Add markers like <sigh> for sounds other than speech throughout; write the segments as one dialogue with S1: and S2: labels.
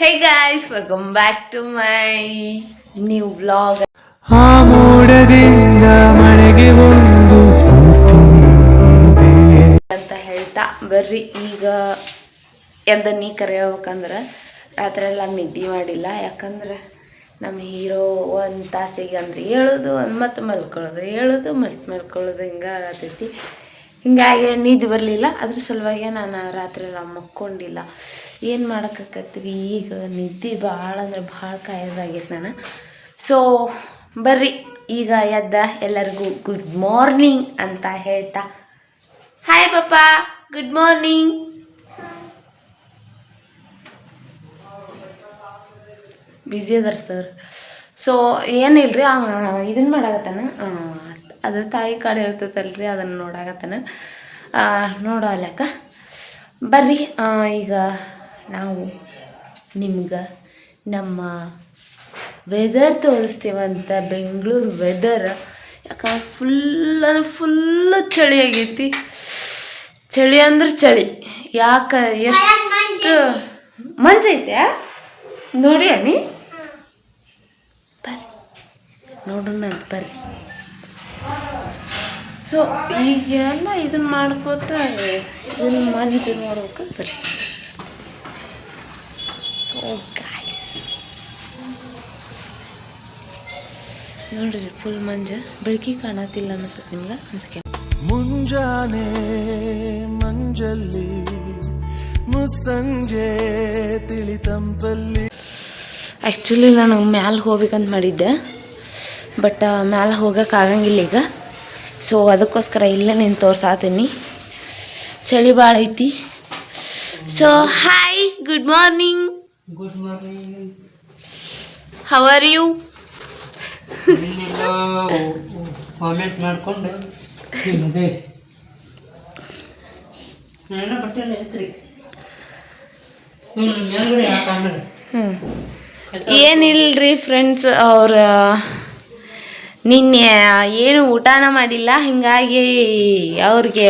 S1: Hey guys welcome back to my new blog
S2: ಆ ಮೋಡದಿಂದ ಮಳೆಗೆ ಒಂದು ಸ್ಫೂರ್ತಿ.
S1: ಅಂತ ಹೇಳ್ತಾ ಬರ್ರಿ. ಈಗ ಎದ್ದನ್ನಿ ಕರೆಯಬೇಕಂದ್ರೆ ರಾತ್ರಿ ಎಲ್ಲ ನಿದ್ದೆ ಮಾಡಿಲ್ಲ. ಯಾಕಂದ್ರೆ ನಮ್ಮ ಹೀರೋ ಒಂದು ತಾಸಿಗೆ ಅಂದ್ರೆ ಹೇಳೋದು ಒಂದು ಮತ್ತೆ ಮಲ್ಕೊಳ್ಳೋದು ಹೇಳೋದು ಮತ್ತೆ ಮಲ್ಕೊಳ್ಳೋದು ಹಿಂಗೆ ಆಗತೈತಿ ಹಿಂಗಾಗಿ ನಿದ್ದೆ ಬರಲಿಲ್ಲ. ಅದ್ರ ಸಲುವಾಗಿ ನಾನು ರಾತ್ರಿ ಎಲ್ಲ ಮಕ್ಕೊಂಡಿಲ್ಲ. ಏನು ಮಾಡೋಕ್ಕಾಕತ್ರಿ ಈಗ ನಿದ್ದೆ ಭಾಳ ಅಂದ್ರೆ ಭಾಳ ಕಾಯೋದಾಗೈತೆ ನಾನು. ಸೊ ಬರ್ರಿ. ಈಗ ಎದ್ದ ಎಲ್ಲರಿಗೂ ಗುಡ್ ಮಾರ್ನಿಂಗ್ ಅಂತ ಹೇಳ್ತಾ. ಹಾಯ್ ಪಪ್ಪ. ಗುಡ್ ಮಾರ್ನಿಂಗ್ ಬ್ಯುಸಿ ಅದಾರ ಸರ್ ಸೊ ಏನಿಲ್ರಿ? ಇದನ್ನ ಮಾಡಾಕತ್ತಾನ? ಅದು ತಾಯಿ ಕಾಡು ಇರ್ತೈತಲ್ರಿ ಅದನ್ನು ನೋಡಾಕತ್ತಾನ. ಆ, ನೋಡೋ ಅಲ್ಲಕ್ಕ. ಬರ್ರಿ ಈಗ ನಾವು ನಿಮ್ಗೆ ನಮ್ಮ ವೆದರ್ ತೋರಿಸ್ತೀವಂತ ಬೆಂಗಳೂರು ವೆದರ್ ಯಾಕಂದ್ರೆ ಫುಲ್ ಅಂದ್ರೆ ಫುಲ್ಲು ಚಳಿ ಆಗೈತಿ. ಚಳಿ ಅಂದ್ರೆ ಚಳಿ. ಯಾಕೆ ಎಷ್ಟು ಮಂಜೈತೆ ನೋಡಿ ಅನಿ ಬರ್ರಿ ನೋಡೋಣ ಅಂತ ಬರ್ರಿ. ಸೊ ಈಗೆಲ್ಲ ಇದನ್ನ ಮಾಡ್ಕೋತ ಇದನ್ನ ಮಂಜು ನೋಡ್ಬೇಕು ಬರ್ರಿ ಸೊ ಗಾಯ್ಸ್ ನೋಡ್ರಿ ಫುಲ್ ಮಂಜ. ಬೆಳಕಿ ಕಾಣತಿಲ್ಲ ಅನ್ಸುತ್ತೆ ನಿಮ್ಗೆ? ಅನ್ಸಕ್ಕೆ
S2: ಮುಂಜಾನೆ ಮಂಜಲ್ಲಿ ಮುಸ್ಸಂಜೆ ತಿಳಿತಂಪಲ್ಲಿ.
S1: ಆ್ಯಕ್ಚುಲಿ ನಾನು ಮ್ಯಾಲೆ ಹೋಗ್ಬೇಕಂತ ಮಾಡಿದ್ದೆ. ಬಟ್ ಮ್ಯಾಲೆ ಹೋಗಕ್ಕಾಗಂಗಿಲ್ಲ ಈಗ. ಸೊ ಅದಕ್ಕೋಸ್ಕರ ಇಲ್ಲೇ ನೀನು ತೋರ್ಸಾತೀನಿ. ಚಳಿ ಭಾಳ ಐತಿ. So hi good morning
S3: good morning
S1: how are you
S3: comment ಮಾಡಿಕೊಂಡು. ನಿಮ್ಮದೇ ನಾನೆಲ್ಲ ಬಟ್ಟೆ ಎತ್ರಿ. ಮೇಲ್ಗಡೆ ಯಾಕಂದ್ರೆ
S1: ಹ್ಞೂ ಏನಿಲ್ರಿ ಫ್ರೆಂಡ್ಸ್ ಅವ್ರ ನಿನ್ನೆ ಏನು ಊಟನ ಮಾಡಿಲ್ಲ. ಹಿಂಗಾಗಿ ಅವ್ರಿಗೆ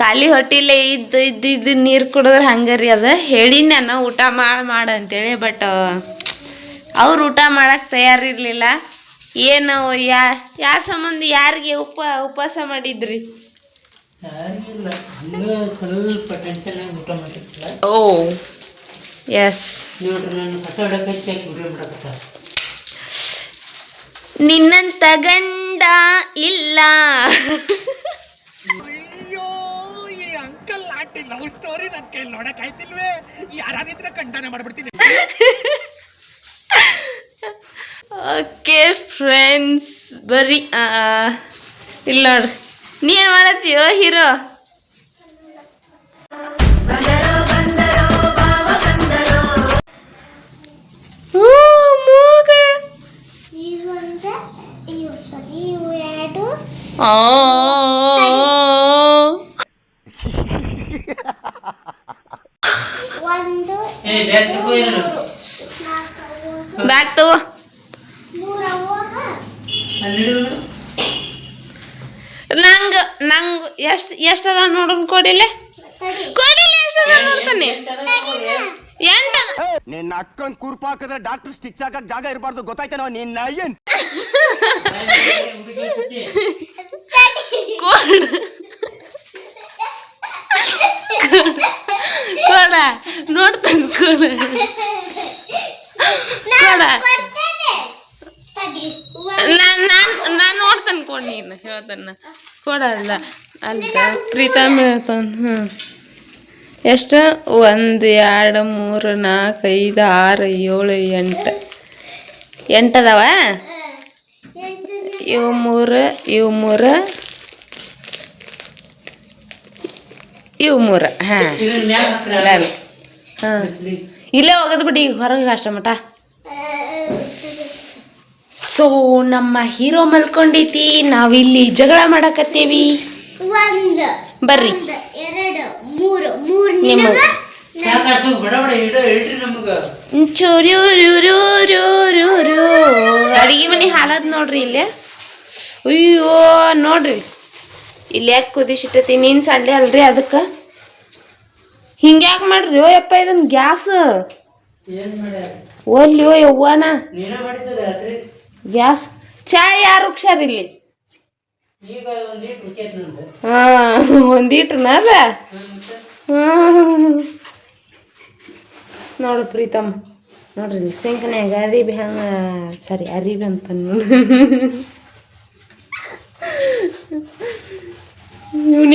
S1: ಖಾಲಿ ಹೊಟ್ಟಿಲೆ ಇದ್ದು ಇದ್ದು ಇದ್ದು ನೀರು ಕುಡಿದ್ರೆ ಹಂಗೆ ರೀ ಅದು. ಹೇಳಿ ನಾನು ಊಟ ಮಾಡಿ ಮಾಡು ಅಂತೇಳಿ ಬಟ್ ಅವ್ರು ಊಟ ಮಾಡಕ್ಕೆ ತಯಾರಿರಲಿಲ್ಲ. ಏನು ಯಾ ಯಾರ ಸಂಬಂಧ ಯಾರಿಗೆ ಉಪ ಉಪವಾಸ ಮಾಡಿದ್ರಿ? ಓ ಎಸ್
S3: ನೋಡ್ರಿ ನಾನು ಕಸ ಹೊಡಕಚ್ಚಿ ಹಾಕಿ ವಿಡಿಯೋ ಮಾಡಕತ್ತ
S1: ನಿನ್ನಂತ ಗಂಡ ಇಲ್ಲ.
S4: ಅಯ್ಯೋ ಈ ಅಂಕಲ್ ಆಂಟಿ ಲವ್ ಸ್ಟೋರಿ ನನ್ ಕೈ ನೋಡಕ್ ಆಯ್ತಿಲ್ವೇ? ಯಾರಾದಿದ್ರೆ ಕಂಡನ ಮಾಡ್ಬಿಡ್ತೀನಿ.
S1: ಓಕೆ ಫ್ರೆಂಡ್ಸ್ ಬರೀ ಇಲ್ಲ ನೋಡ್ರಿ. ನೀ ಏನು ಮಾಡತ್ತೀಯೋ ಹೀರೋ?
S3: ಬ್ಯಾಗ್ ತಗೋ
S1: ನಂಗೆ ನಂಗೆ ಎಷ್ಟು ಎಷ್ಟು ಅದಾವ ನೋಡೋಣ ಕೊಡಿಲೆ ಕೊಡಿಲೆ ಎಷ್ಟು ನೋಡ್ತಾನೆ. ಎಂಟು
S5: ನಿನ್ನ ಅಕ್ಕನ್ ಕುರ್ಪಾಕಿದ್ರೆ ಡಾಕ್ಟರ್ ಸ್ಟಿಚ್ ಹಾಕಕ್ ಜಾಗ ಇರಬಾರ್ದು. ಗೊತ್ತಾಯ್ತೇನೋ? ನಿನ್ನ ಏನ್
S1: ಕೊಡು ಕೊಡ ನೋಡ್ತಾನೆ ಕೊಡ ನಾನು ನಾನು ನೋಡ್ತಾನೆ ಕೊಡು ನೀನು. ಹೇಳ್ತಾನ ಕೊಡಲ್ಲ ಅಂತ ಪ್ರೀತಮ್ ಹೇಳ್ತಾನೆ ಹ್ಞೂ ಎಷ್ಟು? ಒಂದು, ಎರಡು, ಮೂರು, ನಾಲ್ಕು, ಐದು, ಆರು, ಏಳು, ಎಂಟು. ಎಂಟು ಅದಾವ
S6: ಎಂಟು
S1: ಇವು ಮೂರು ಇವು ಮೂರು. ಇವು ಮೂರು ಹಾಂ. ಹಾಂ. ಇಲ್ಲೇ ಹೋಗೋದು ಬಿಡಿ ಈಗ ಹೊರಗೆ ಅಷ್ಟ ಮಟ ಸೊ ನಮ್ಮ ಹೀರೋ ಮಲ್ಕೊಂಡೈತಿ ನಾವಿಲ್ಲಿ ಜಗಳ ಮಾಡಕತ್ತೀವಿ.
S6: ಒಂದು
S1: ಬರ್ರಿ. ಅಡಿಗೆ ಮನೆ ಹಾಲದ್ ನೋಡ್ರಿ ಇಲ್ಲೇ. ಅಯ್ಯೋ ನೋಡ್ರಿ. ಇಲ್ಲಿ ಯಾಕೆ ಕುದಿಸಿಟ್ಟೈತಿ ನೀನ್ ಸಂಡೆ ಅಲ್ರಿ ಅದಕ್ಕೆ? ಹಿಂಗ್ಯಾಕೆ ಮಾಡ್ರಿ? ಓ ಯಪ್ಪ ಇದನ್ನ ಗ್ಯಾಸ್. ಓಲ್ಯೋ ಯವ್ವಾನ.
S3: ರಾತ್ರಿ?
S1: ಗ್ಯಾಸ್. ಚಾ ಯಾರು ಹುಷಾರಿಲ್ಲಿ ಹಾ ಒಂದೀಟ್ರನ ಅದ?
S3: ಹ್ಮ್.
S1: ನೋಡು ಪ್ರೀತಮ್ಮ ನೋಡ್ರಿ ಸಿಂಕ್ನ್ಯಾಗ ಅರಿಬಿ ಹಂಗ ಸಾರಿ ಅರಿಬಿ ಅಂತ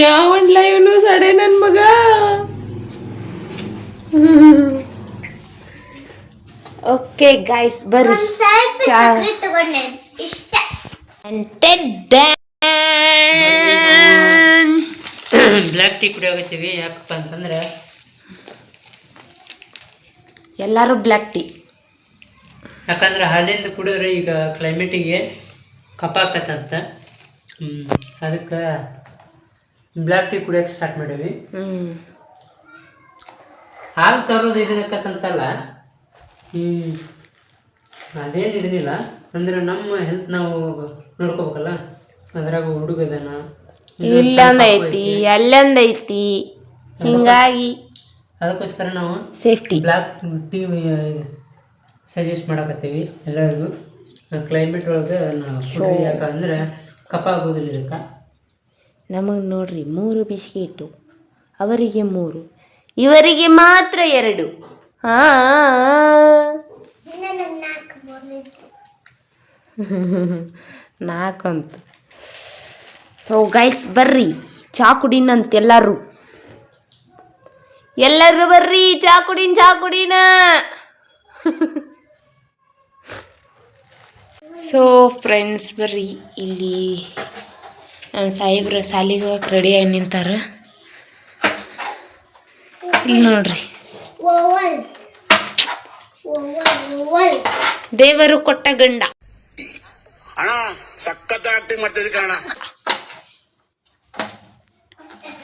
S1: ಇವನು ಲೈವ್ನು ಇವನು ಸಡೆ ನನ್ನ ಮಗ? ಓಕೆ ಗಾಯ್ಸ್ ಬರ್ರಿ
S6: ಬ್ಲಾಕ್
S1: ಚಾ.
S6: ಇಷ್ಟ.
S3: ಬ್ಲ್ಯಾಕ್ ಟೀ <coughs> ಕುಡಿಯೋಗತ್ತೀವಿ. ಯಾಕಪ್ಪ ಅಂತಂದ್ರೆ
S1: ಎಲ್ಲರೂ ಬ್ಲ್ಯಾಕ್ ಟೀ
S3: ಯಾಕಂದ್ರೆ ಹಾಲಿಂದ ಕುಡಿದ್ರೆ ಈಗ ಕ್ಲೈಮೇಟಿಗೆ ಕಪ್ಪಾಕತ್ತಂತ ಅದಕ್ಕೆ ಬ್ಲ್ಯಾಕ್ ಟೀ ಕುಡಿಯೋಕೆ ಸ್ಟಾರ್ಟ್ ಮಾಡೀವಿ ಹಾಲು ತರೋದು ಇದಕ್ಕಂತಲ್ಲ ಹ್ಞೂ ಅದೇನು ಇದನ್ನಿಲ್ಲ ಅಂದ್ರೆ ನಮ್ಮ ಹೆಲ್ತ್ ನಾವು ನೋಡ್ಕೋಬೇಕಲ್ಲ ಅದ್ರಾಗ ಹುಡುಗದನ
S1: ಇಲ್ಲೊಂದ್ ಐತಿ ಅಲ್ಲೊಂದ್ ಐತಿ. ಹಿಂಗಾಗಿ
S3: ಅದಕ್ಕೋಸ್ಕರ ನಾವು
S1: ಸೇಫ್ಟಿ.
S3: ಬ್ಲ್ಯಾಕ್ ಟೀ ಸಜೆಸ್ಟ್ ಮಾಡಕತ್ತೀವಿ ಎಲ್ಲರಿಗೂ. ಕ್ಲೈಮೇಟ್ ಒಳಗೆ ನಾವು ಯಾಕಂದ್ರೆ ಕಪ್ಪ ಆಗೋದಿಲ್ಲ ಇದಕ್ಕೆ.
S1: ನಮಗೆ ನೋಡ್ರಿ ಮೂರು ಬಿಸ್ಕೆಟು ಅವರಿಗೆ ಮೂರು. ಇವರಿಗೆ ಮಾತ್ರ ಎರಡು. ಹಾ. <laughs> ನಾಲ್ಕಂತ. ಸೊ ಗೈಸ್ ಬರ್ರಿ. ಚಾ ಕುಡಿನಂತ ಎಲ್ಲರೂ. ಎಲ್ಲರೂ ಬರ್ರಿ ಚಾ ಕುಡಿನ್ ಚಾ ಕುಡಿನ. <laughs> ಸೊ ಫ್ರೆಂಡ್ಸ್ ಬರ್ರಿ. ಇಲ್ಲಿ ನಮ್ಮ ಸಾಹೇಬ್ರ ಸಾಲಿಗೆ ಹೋಗಕ್ಕೆ ರೆಡಿಯಾಗಿ ನಿಂತಾರ. ಇಲ್ಲಿ ನೋಡ್ರಿ.
S6: ಓವಲ್. Oval oval.
S1: ದೇವರು ಕೊಟ್ಟ ಗಂಡ.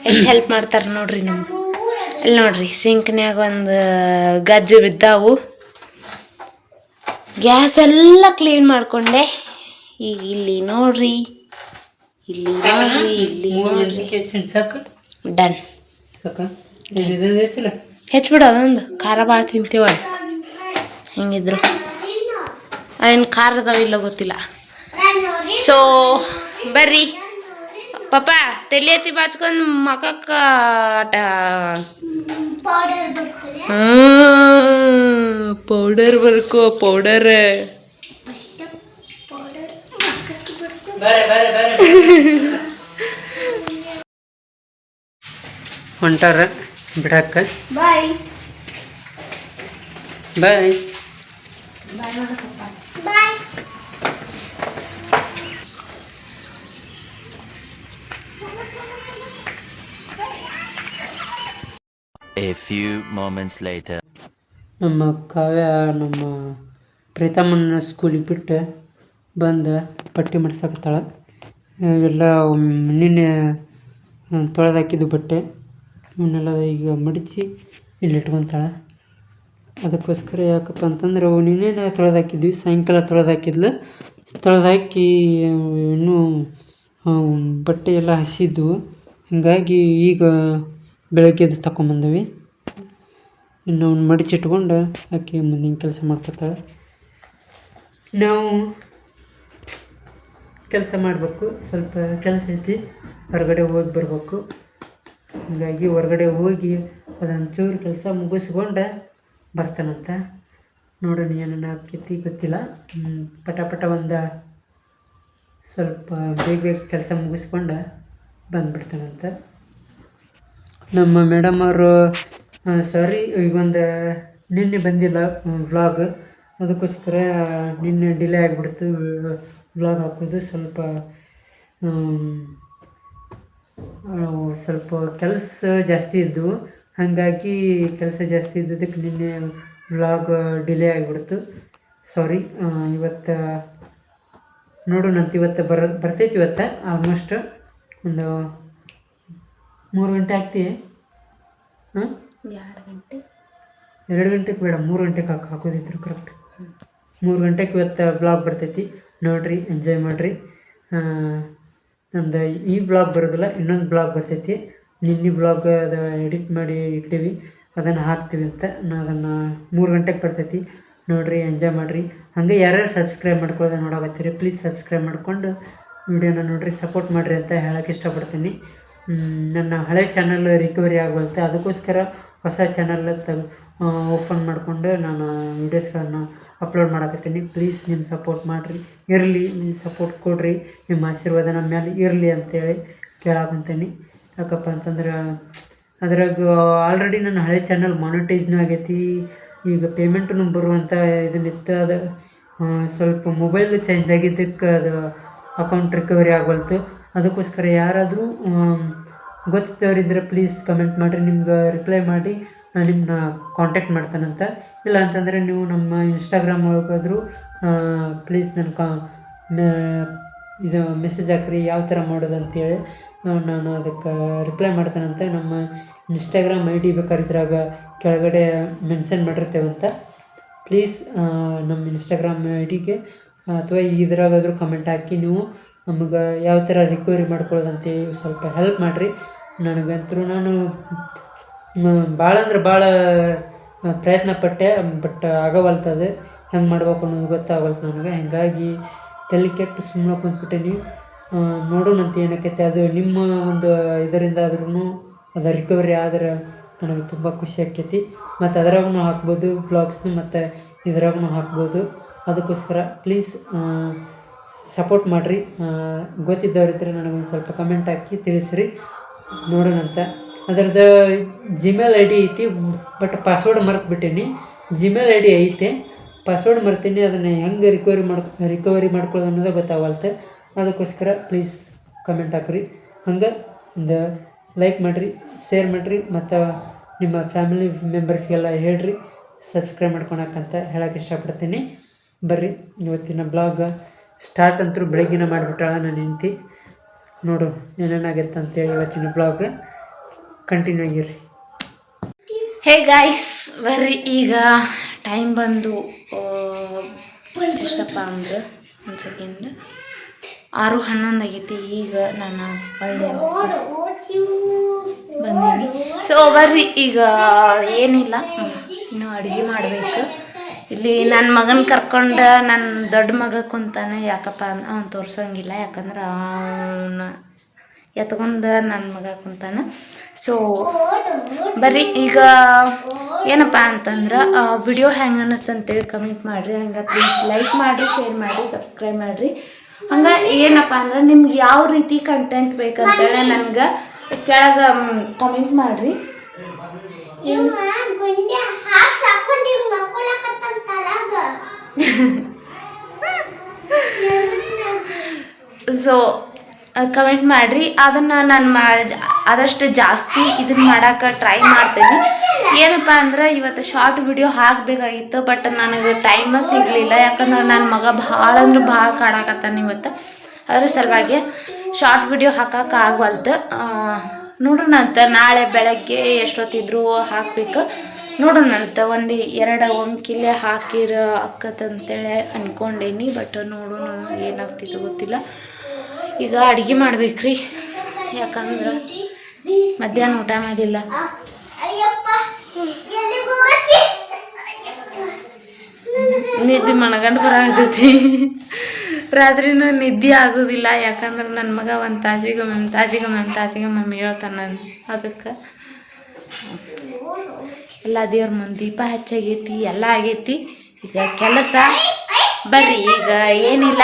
S1: ಎಷ್ಟು ಹೆಲ್ಪ್ ಮಾಡ್ತಾರೆ ನೋಡ್ರಿ ನಿಮ್ಗೆ? ಇಲ್ಲಿ ನೋಡ್ರಿ ಸಿಂಕ್ನ್ಯಾಗ ಒಂದು ಗಜ್ಜು ಬಿದ್ದಾವು. ಗ್ಯಾಸ್ ಎಲ್ಲ ಕ್ಲೀನ್ ಮಾಡ್ಕೊಂಡೆ. ಈಗ ಇಲ್ಲಿ ನೋಡ್ರಿ. ಇಲ್ಲಿ ನೋಡ್ರಿ ಇಲ್ಲಿ ನೋಡ್ರಿ
S3: ಸಾಕು?
S1: ಡನ್
S3: ಸಾಕ? ಹೆಚ್ಚಿಲ್ಲ?
S1: ಅದೊಂದು. ಖಾರ ಭಾಳ ತಿಂತೀವ ಹೆಂಗಿದ್ರು? ಏನು ಖಾರ ಅದಾವ ಇಲ್ಲ ಗೊತ್ತಿಲ್ಲ. ಸೊ ಬರ್ರಿ. ಪಾಪ ತಲೆ ಎತ್ತಿ ಬಾಚ್ಕೊಂಡು ಮಕಕ್ಕ ಆಟ.
S6: ಪೌಡರ್
S1: ಬರ್ಕೋ ಪೌಡರ್
S6: ಅಷ್ಟ ಪೌಡರ್ ಮಕ್ಕಕ್ಕೆ ಬರ್ತದೆ
S3: ಬರೇ ಬರೇ ಬರೇ <laughs> ಹೊಂಟಾರ ಬಿಡಕ್ಕ
S1: bye.
S3: Bye.
S6: Bye.
S7: A few moments later.
S3: ನಮ್ಮ ಕಾವ್ಯ ನಮ್ಮ ಪ್ರೀತಮ್ಮನ ಸ್ಕೂಲಿಗೆ ಬಿಟ್ಟು ಬಂದು ಪಟ್ಟಿ ಮಾಡ್ಸಕತ್ತಾಳ ಇವೆಲ್ಲ ನಿನ್ನೆ ತೊಳೆದಾಕಿದ್ದು ಬಟ್ಟೆ. ಇವನ್ನೆಲ್ಲ ಈಗ ಮಡಚಿ ಇಲ್ಲಿ ಇಟ್ಕೊತಾಳೆ. ಅದಕ್ಕೋಸ್ಕರ ಯಾಕಪ್ಪ ಅಂತಂದ್ರೆ ಅವು ನಿನ್ನೆ ತೊಳೆದಾಕಿದ್ವಿ ಸಾಯಂಕಾಲ ತೊಳೆದಾಕಿದ್ಲು ತೊಳೆದಾಕಿ ಇನ್ನೂ ಬಟ್ಟೆ ಎಲ್ಲ ಹಸಿದ್ವು. ಹೀಗಾಗಿ ಈಗ ಬೆಳಗ್ಗೆ ಎದ್ದು ತಗೊಂಬಂದವಿ ಇನ್ನು ಅವ್ನು ಮಡಿಚಿಟ್ಕೊಂಡು ಆಕೆ ಮುಂದಿನ ಕೆಲಸ ಮಾಡ್ಕೊತಾಳೆ. ನಾವು ಕೆಲಸ ಮಾಡಬೇಕು. ಸ್ವಲ್ಪ ಕೆಲಸ ಐತಿ, ಹೊರಗಡೆ ಹೋಗಿ ಬರಬೇಕು. ಹಾಗಾಗಿ ಹೊರಗಡೆ ಹೋಗಿ ಅದೊಂಚೂರು ಕೆಲಸ ಮುಗಿಸ್ಕೊಂಡು ಬರ್ತಾನಂತ. ನೋಡೋಣ ಏನೇನು ಆಕೈತಿ ಗೊತ್ತಿಲ್ಲ. ಪಟ ಪಟ ಒಂದು ಸ್ವಲ್ಪ ಬೇಗ ಬೇಗ ಕೆಲಸ ಮುಗಿಸ್ಕೊಂಡು ಬಂದುಬಿಡ್ತಾನಂತ. ನಮ್ಮ ಮೇಡಮ್ ಅವರು ಸಾರಿ ಈಗೊಂದು ನಿನ್ನೆ ಬಂದಿಲ್ಲ ವ್ಲಾಗ್ ಅದಕ್ಕೋಸ್ಕರ ನಿನ್ನೆ ಡಿಲೇ ಆಗಿಬಿಡ್ತು. ವ್ಲಾಗ್ ಹಾಕೋದು ಸ್ವಲ್ಪ ಸ್ವಲ್ಪ ಕೆಲಸ ಜಾಸ್ತಿ ಇದ್ದವು ಹಾಗಾಗಿ ಕೆಲಸ ಜಾಸ್ತಿ ಇದ್ದದಕ್ಕೆ ನಿನ್ನೆ ವ್ಲಾಗ್ ಡಿಲೇ ಆಗಿಬಿಡ್ತು. ಸಾರಿ ಇವತ್ತು ನೋಡೋಣಂತ ಇವತ್ತು ಬರ ಬರ್ತೈತಿ ಇವತ್ತು ಆಲ್ಮೋಸ್ಟ್ ಒಂದು ಮೂರು ಗಂಟೆ ಆಗ್ತೀವಿ ಹಾಂ?
S1: ಎರಡು ಗಂಟೆ.
S3: ಎರಡು ಗಂಟೆಗೆ ಬೇಡ ಮೂರು ಗಂಟೆಗೆ ಹಾಕಿ ಹಾಕೋದಿದ್ರು ಕರೆಕ್ಟ್ ಮೂರು ಗಂಟೆಗೆ ಇವತ್ತು ಬ್ಲಾಗ್ ಬರ್ತೈತಿ. ನೋಡ್ರಿ ಎಂಜಾಯ್ ಮಾಡಿರಿ. ನಂದು ಈ ಬ್ಲಾಗ್ ಬರೋದಿಲ್ಲ, ಇನ್ನೊಂದು ಬ್ಲಾಗ್ ಬರ್ತೈತಿ. ನಿನ್ನೆ ಬ್ಲಾಗ್ ಅದು ಎಡಿಟ್ ಮಾಡಿ ಇಟ್ಟೀವಿ, ಅದನ್ನು ಹಾಕ್ತೀವಿ ಅಂತ. ನಾನು ಅದನ್ನು ಮೂರು ಗಂಟೆಗೆ ಬರ್ತೈತಿ. ನೋಡಿರಿ ಎಂಜಾಯ್ ಮಾಡಿರಿ. ಹಾಗೆ ಯಾರ್ಯಾರು ಸಬ್ಸ್ಕ್ರೈಬ್ ಮಾಡ್ಕೊಳ್ಳೋದು ನೋಡಕತ್ತೀರಿ ಪ್ಲೀಸ್ ಸಬ್ಸ್ಕ್ರೈಬ್ ಮಾಡಿಕೊಂಡು ವಿಡಿಯೋನ ನೋಡಿರಿ ಸಪೋರ್ಟ್ ಮಾಡಿರಿ ಅಂತ ಹೇಳೋಕ್ಕೆ ಇಷ್ಟಪಡ್ತೀನಿ. ನನ್ನ ಹಳೆ ಚಾನಲ್ ರಿಕವರಿ ಆಗುವಂತೆ ಅದಕ್ಕೋಸ್ಕರ ಹೊಸ ಚಾನಲ್ ತೆಗ್ ಓಪನ್ ಮಾಡಿಕೊಂಡು ನಾನು ವೀಡಿಯೋಸ್ಗಳನ್ನು ಅಪ್ಲೋಡ್ ಮಾಡಕತ್ತೀನಿ. ಪ್ಲೀಸ್ ನಿಮ್ಮ ಸಪೋರ್ಟ್ ಮಾಡಿರಿ. ಇರಲಿ ನಿಮ್ಮ ಸಪೋರ್ಟ್ ಕೊಡಿರಿ. ನಿಮ್ಮ ಆಶೀರ್ವಾದ ನಮ್ಮ ಮೇಲೆ ಇರಲಿ ಅಂತೇಳಿ ಕೇಳಾಕಂತೀನಿ. ಯಾಕಪ್ಪ ಅಂತಂದ್ರೆ, ಅದ್ರಾಗ ಆಲ್ರೆಡಿ ನನ್ನ ಹಳೆ ಚಾನಲ್ ಮಾನಿಟೈಸ್ನೂ ಆಗೈತಿ. ಈಗ ಪೇಮೆಂಟು ಬರುವಂಥ ಇದನ್ನಿತ್ತು ಅದು ಸ್ವಲ್ಪ ಮೊಬೈಲ್ ಚೇಂಜ್ ಆಗಿದ್ದಕ್ಕೆ ಅದು ಅಕೌಂಟ್ ರಿಕವರಿ ಆಗೋಲ್ತು ಅದಕ್ಕೋಸ್ಕರ ಯಾರಾದರೂ ಗೊತ್ತಿದ್ದವರಿದ್ದರೆ ಪ್ಲೀಸ್ ಕಮೆಂಟ್ ಮಾಡಿರಿ. ನಿಮ್ಗೆ ರಿಪ್ಲೈ ಮಾಡಿ. ನಿಮ್ಮನ್ನ ಕಾಂಟ್ಯಾಕ್ಟ್ ಮಾಡ್ತಾನಂತ. ಇಲ್ಲ ಅಂತಂದರೆ ನೀವು ನಮ್ಮ ಇನ್ಸ್ಟಾಗ್ರಾಮ್ ಒಳಗಾದರೂ ಪ್ಲೀಸ್ ನನ್ನ ಕಾ ಇದು ಮೆಸೇಜ್ ಹಾಕ್ರಿ, ಯಾವ ಥರ ಮಾಡೋದು ಅಂತೇಳಿ ನಾನು ಅದಕ್ಕೆ ರಿಪ್ಲೈ ಮಾಡ್ತಾನಂತ. ನಮ್ಮ ಇನ್ಸ್ಟಾಗ್ರಾಮ್ ಐ ಡಿ ಬೇಕಾದ್ರಾಗ ಕೆಳಗಡೆ ಮೆನ್ಷನ್ ಮಾಡಿರ್ತೇವಂತ. ಪ್ಲೀಸ್ ನಮ್ಮ ಇನ್ಸ್ಟಾಗ್ರಾಮ್ ಐ ಡಿಗೆ ಅಥವಾ ಇದ್ರಾಗಾದರೂ ಕಮೆಂಟ್ ಹಾಕಿ ನೀವು ನಮಗೆ ಯಾವ ಥರ ರಿಕವರಿ ಮಾಡ್ಕೊಳ್ಳೋದಂತೇಳಿ ಸ್ವಲ್ಪ ಹೆಲ್ಪ್ ಮಾಡಿರಿ. ನನಗಂತೂ ನಾನು ಭಾಳ ಅಂದ್ರೆ ಭಾಳ ಪ್ರಯತ್ನ ಪಟ್ಟೆ, ಬಟ್ ಆಗವಲ್ತದು. ಹೆಂಗೆ ಮಾಡ್ಬೇಕು ಅನ್ನೋದು ಗೊತ್ತಾಗಲ್ತು ನನಗೆ ಹಾಗಾಗಿ ತಲೆ ಕೆಟ್ಟು ಸುಮ್ಮನೆ ಕುಂತ್ಬಿಟ್ಟೀನಿ ನೋಡೋಣ ನೋಡೋಣಂತ ಏನಕ್ಕೈತೆ. ಅದು ನಿಮ್ಮ ಒಂದು ಇದರಿಂದ ಆದ್ರೂ ಅದು ರಿಕವರಿ ಆದ್ರೆ ನನಗೆ ತುಂಬ ಖುಷಿ ಆಕೈತಿ. ಮತ್ತು ಅದ್ರಾಗೂ ಹಾಕ್ಬೋದು ಬ್ಲಾಗ್ಸ್ನು ಮತ್ತು ಇದ್ರಾಗೂ ಹಾಕ್ಬೋದು. ಅದಕ್ಕೋಸ್ಕರ ಪ್ಲೀಸ್ ಸಪೋರ್ಟ್ ಮಾಡಿರಿ. ಗೊತ್ತಿದ್ದವ್ರಿದ್ರೆ ನನಗೊಂದು ಸ್ವಲ್ಪ ಕಮೆಂಟ್ ಹಾಕಿ ತಿಳಿಸ್ರಿ. ನೋಡೋಣಂತ. ಅದರದ್ದು ಜಿಮೇಲ್ ಐ ಡಿ ಐತಿ ಬಟ್ ಪಾಸ್ವರ್ಡ್ ಮರ್ತು ಬಿಟ್ಟೀನಿ ಜಿಮೇಲ್ ಐ ಡಿ ಐತೆ ಪಾಸ್ವರ್ಡ್ ಮರ್ತೀನಿ ಅದನ್ನು ಹೆಂಗೆ ರಿಕವರಿ ಮಾಡ್ ರಿಕವರಿ ಮಾಡ್ಕೊಳ್ಳೋದು ಅನ್ನೋದೇ ಗೊತ್ತಾಗಲ್ತೆ ಅದಕ್ಕೋಸ್ಕರ ಪ್ಲೀಸ್ ಕಮೆಂಟ್ ಹಾಕ್ರಿ. ಹಂಗೆ ಒಂದು ಲೈಕ್ ಮಾಡಿರಿ ಶೇರ್ ಮಾಡಿರಿ, ಮತ್ತು ನಿಮ್ಮ ಫ್ಯಾಮಿಲಿ ಮೆಂಬರ್ಸ್ಗೆಲ್ಲ ಹೇಳ್ರಿ ಸಬ್ಸ್ಕ್ರೈಬ್ ಮಾಡ್ಕೊಳಕ್ಕಂತ ಹೇಳೋಕೆ ಇಷ್ಟಪಡ್ತೀನಿ. ಬರ್ರಿ, ಇವತ್ತಿನ ಬ್ಲಾಗ್ ಸ್ಟಾರ್ಟ್ ಅಂತೂ ಬೆಳಗ್ಗಿನ ಮಾಡಿಬಿಟ್ಟಾಳ ನಾನು ಹೆಂಡ್ತಿ. ನೋಡು, ಏನೇನಾಗುತ್ತೆ ಅಂತೇಳಿ ಇವತ್ತಿನ ಬ್ಲಾಗ್ ಕಂಟಿನ್ಯೂ ಆಗಿರಿ
S1: ಹೇ ಗಾಯ್ಸ್ ಬರ್ರಿ ಈಗ ಟೈಮ್ ಬಂದು ಎಷ್ಟಪ್ಪ ಅಂದ್ರೆ? ಒಂದು ಸೆಕೆಂಡ್ ಆರು ಹನ್ನೊಂದು ಆಗೈತಿ, ಈಗ ನಾನು ಒಳ್ಳೆ ಬಂದೀನಿ. ಸೊ ಬರ್ರಿ, ಈಗ ಏನಿಲ್ಲ. ಇನ್ನು ಅಡುಗೆ ಮಾಡಬೇಕು. ಇಲ್ಲಿ ನನ್ನ ಮಗನ ಕರ್ಕೊಂಡು ನನ್ನ ದೊಡ್ಡ ಮಗ ಕುಂತಾನೆ, ಯಾಕಪ್ಪ ಅವ್ನು ತೋರಿಸೋಂಗಿಲ್ಲ, ಯಾಕಂದ್ರೆ ಅವನ ಎತ್ಕೊಂಡು ನನ್ನ ಮಗ ಕುಂತಾನ. ಸೊ ಬರ್ರಿ ಈಗ ಏನಪ್ಪ ಅಂತಂದ್ರೆ ವಿಡಿಯೋ ಹೆಂಗೆ ಅನ್ನಿಸ್ತು ಅಂತೇಳಿ ಕಮೆಂಟ್ ಮಾಡಿರಿ. ಹಂಗೆ ಪ್ಲೀಸ್ ಲೈಕ್ ಮಾಡಿರಿ ಶೇರ್ ಮಾಡಿರಿ ಸಬ್ಸ್ಕ್ರೈಬ್ ಮಾಡಿರಿ. ಹಂಗೆ ಏನಪ್ಪ ಅಂದ್ರೆ ನಿಮ್ಗೆ ಯಾವ ರೀತಿ ಕಂಟೆಂಟ್ ಬೇಕಂತೇಳಿ ನನಗೆ ಕೆಳಗೆ ಕಮೆಂಟ್ ಮಾಡಿರಿ. ಸೊ ಕಮೆಂಟ್ ಮಾಡಿರಿ. ಅದನ್ನು ನಾನು ಮಾ ಆದಷ್ಟು ಜಾಸ್ತಿ ಇದನ್ನ ಮಾಡೋಕೆ ಟ್ರೈ ಮಾಡ್ತೀನಿ. ಏನಪ್ಪ ಅಂದ್ರೆ ಇವತ್ತು ಶಾರ್ಟ್ ವಿಡಿಯೋ ಹಾಕಬೇಕಾಗಿತ್ತು ಬಟ್ ನನಗೆ ಟೈಮ ಸಿಗಲಿಲ್ಲ. ಯಾಕಂದ್ರೆ ನನ್ನ ಮಗ ಭಾಳ ಅಂದ್ರೆ ಭಾಳ ಕಾಡಾಕತ್ತಾನ ಇವತ್ತು. ಅದ್ರ ಸಲುವಾಗಿ ಶಾರ್ಟ್ ವಿಡಿಯೋ ಹಾಕಕ್ಕೆ ಆಗವಲ್ತು ನೋಡೋಣಂತ ನಾಳೆ ಬೆಳಗ್ಗೆ ಎಷ್ಟೊತ್ತಿದ್ರು ಹಾಕಬೇಕು. ನೋಡೋಣಂತ ಒಂದು ಎರಡು ಒಮ್ಕಿಲೆ ಹಾಕಿರ ಅಕ್ಕತ್ತಂತೇಳಿ ಅಂದ್ಕೊಂಡೇನಿ ಬಟ್ ನೋಡೋಣ ಏನಾಗ್ತಿತ್ತು ಗೊತ್ತಿಲ್ಲ. ಈಗ ಅಡುಗೆ ಮಾಡ್ಬೇಕ್ರಿ. ಯಾಕಂದ್ರೆ ಮಧ್ಯಾಹ್ನ ಊಟ ಮಾಡಿಲ್ಲ. ನಿದ್ದೆ ಮಣಗಂಡು ಬರಾಕತ್ತೈತಿ ರಾತ್ರಿನೂ ನಿದ್ದೆ ಆಗೋದಿಲ್ಲ. ಯಾಕಂದ್ರೆ ನನ್ನ ಮಗ ಒಂದು ತಾಸಿಗೊಮ್ಮೆ ತಾಸಿಗೆ ತಾಸಿಗೊಮ್ಮೆ ಒಂದು ಮಮ್ಮಿ ಹೇಳ್ತಾನೆ ಅದಕ್ಕೆ. ಎಲ್ಲ ದೇವ್ರ ಮುಂದೆ ದೀಪ ಹಚ್ಚಾಗೈತಿ, ಎಲ್ಲ ಆಗೈತಿ. ಈಗ ಕೆಲಸ ಬರ್ರಿ. ಈಗ ಏನಿಲ್ಲ.